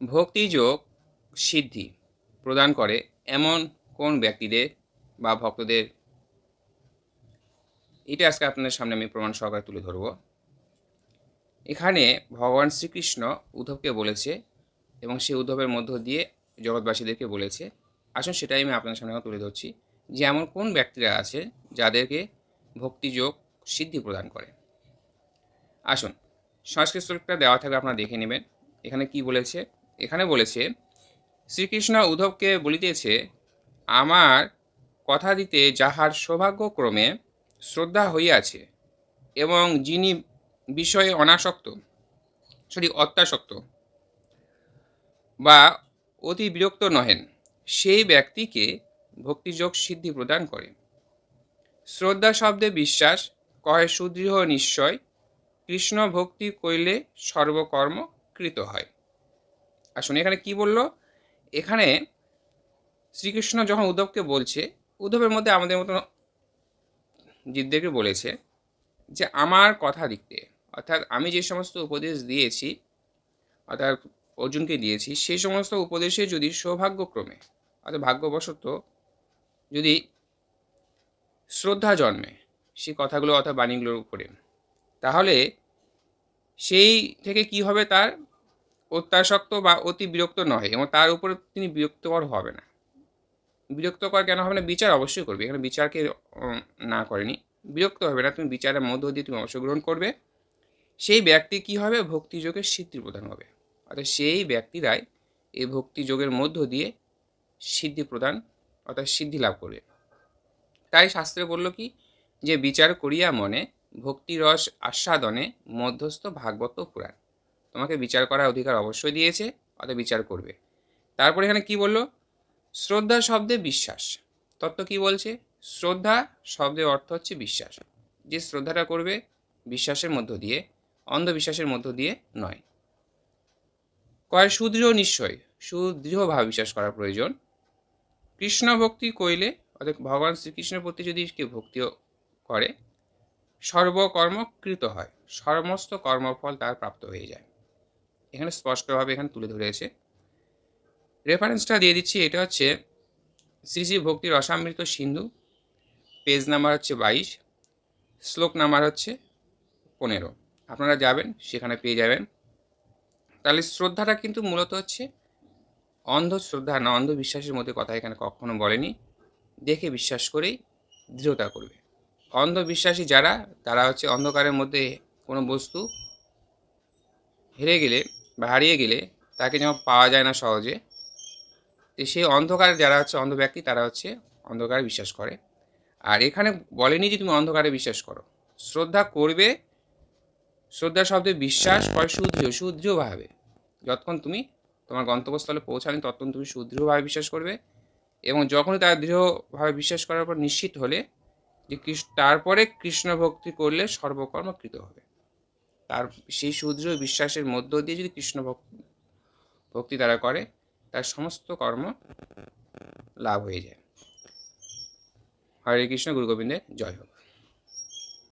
ভক্তিযোগ সিদ্ধি প্রদান করে এমন কোন ব্যক্তিদের বা ভক্তদের? এটা আজকে আপনাদের সামনে আমি প্রমাণ সহকারে তুলে ধরব। এখানে ভগবান শ্রীকৃষ্ণ উদ্ধবকে বলেছে এবং সেই উদ্ধবের মধ্য দিয়ে জগৎবাসীদেরকে বলেছে। আসুন সেটাই আমি আপনাদের সামনে তুলে ধরছি যে এমন কোন ব্যক্তিরা আছে যাদেরকে ভক্তিযোগ সিদ্ধি প্রদান করে। আসুন সংস্কৃত দেওয়া থাকবে আপনারা দেখে নেবেন। এখানে কি বলেছে? এখানে বলেছে, শ্রীকৃষ্ণ উদ্ধবকে বলিতেছে, আমার কথা দিতে যাহার সৌভাগ্যক্রমে শ্রদ্ধা হইয়াছে এবং যিনি বিষয়ে অনাসক্ত, সরি, অত্যাসক্ত বা অতি বিরক্ত নহেন, সেই ব্যক্তিকে ভক্তিযোগ সিদ্ধি প্রদান করে। শ্রদ্ধা শব্দে বিশ্বাস কহে সুদৃঢ় নিশ্চয়, কৃষ্ণ ভক্তি কইলে সর্বকর্ম কৃত হয়। আসুন এখানে কি বলল? এখানে শ্রীকৃষ্ণ যখন উদ্ধবকে বলছে, উদ্ধবের মধ্যে আমাদের মতন জিদ্দেরকে বলেছে যে, আমার কথা দিকতে অর্থাৎ আমি যে সমস্ত উপদেশ দিয়েছি, অর্থাৎ অর্জুনকে দিয়েছি, সেই সমস্ত উপদেশে যদি সৌভাগ্যক্রমে, অর্থাৎ ভাগ্যবশত যদি শ্রদ্ধা জন্মে সেই কথাগুলো অর্থাৎ বাণীগুলোর উপরে, তাহলে সেই থেকে কি হবে তার? অত্যাসক্ত বা অতি বিরক্ত নয় এবং তার উপরে তিনি বিরক্তকর হবে না। বিরক্তকর কেন হবে না? বিচার অবশ্যই করবে। এখানে বিচারকে না করেনি। বিরক্ত হবে না। তুমি বিচারের মধ্য দিয়ে তুমি অংশগ্রহণ করবে। সেই ব্যক্তি কি হবে? ভক্তিযোগের সিদ্ধি প্রদান হবে। অর্থাৎ সেই ব্যক্তিরাই এই ভক্তিযোগের মধ্য দিয়ে সিদ্ধি প্রদান, অর্থাৎ সিদ্ধি লাভ করবে। তাই শাস্ত্রে বলল কি? যে বিচার করিয়া মনে ভক্তিরস আস্বাদনে মধ্যস্থ ভাগবত পুরাণ। তোমাকে বিচার করার অধিকার অবশ্যই দিয়েছে অর্থাৎ বিচার করবে। তারপরে এখানে কি বলল? শ্রদ্ধা শব্দে বিশ্বাস। তত্ত্ব কি বলছে? শ্রদ্ধা শব্দের অর্থ হচ্ছে বিশ্বাস। যে শ্রদ্ধাটা করবে বিশ্বাসের মধ্য দিয়ে, অন্ধবিশ্বাসের মধ্য দিয়ে নয়। কয়, সুদৃঢ় নিশ্চয়। সুদৃঢ়ভাবে বিশ্বাস করা প্রয়োজন। কৃষ্ণ ভক্তি কইলে, অর্থাৎ ভগবান শ্রীকৃষ্ণের প্রতি যদি কেউ ভক্তি করে, সর্বকর্ম কৃত হয়। সমস্ত কর্মফল তার প্রাপ্ত হয়ে যায়। এখানে স্পষ্টভাবে এখানে তুলে ধরেছে। রেফারেন্সটা দিয়ে দিচ্ছি, এটা হচ্ছে শ্রী শ্রী ভক্তির রসামৃত সিন্ধু। পেজ নাম্বার হচ্ছে বাইশ, শ্লোক নাম্বার হচ্ছে পনেরো। আপনারা যাবেন, সেখানে পেয়ে যাবেন। তাহলে শ্রদ্ধাটা কিন্তু মূলত হচ্ছে অন্ধ শ্রদ্ধা না অন্ধবিশ্বাসের মধ্যে কথা এখানে কখনো বলেনি। দেখে বিশ্বাস করেই দৃঢ়তা করবে। অন্ধবিশ্বাসী যারা, তারা হচ্ছে অন্ধকারের মধ্যে কোনো বস্তু হেরে গেলে হারিয়ে গেলে তাকে যেমন পাওয়া যায় না সহজে, তো সেই অন্ধকারে যারা হচ্ছে অন্ধ ব্যক্তি, তারা হচ্ছে অন্ধকারে বিশ্বাস করে। আর এখানে বলেনি যে তুমি অন্ধকারে বিশ্বাস করো। শ্রদ্ধা করবে শ্রদ্ধা শব্দে বিশ্বাস করে সুদৃঢ় সুদৃঢ়ভাবে যতক্ষণ তুমি তোমার গন্তব্যস্থলে পৌঁছানি ততক্ষণ তুমি সুদৃঢ়ভাবে বিশ্বাস করবে। এবং যখনই তার দৃঢ়ভাবে বিশ্বাস করার পর নিশ্চিত হলে যে তারপরে কৃষ্ণ ভক্তি করলে সর্বকর্ম কৃত হবে। তার সেই সুদৃঢ় বিশ্বাসের মধ্য দিয়ে যদি কৃষ্ণ ভক্তি তারা করে, তার সমস্ত কর্ম লাভ হয়ে যায়। হরে কৃষ্ণ গুরু গোবিন্দের জয় হোক।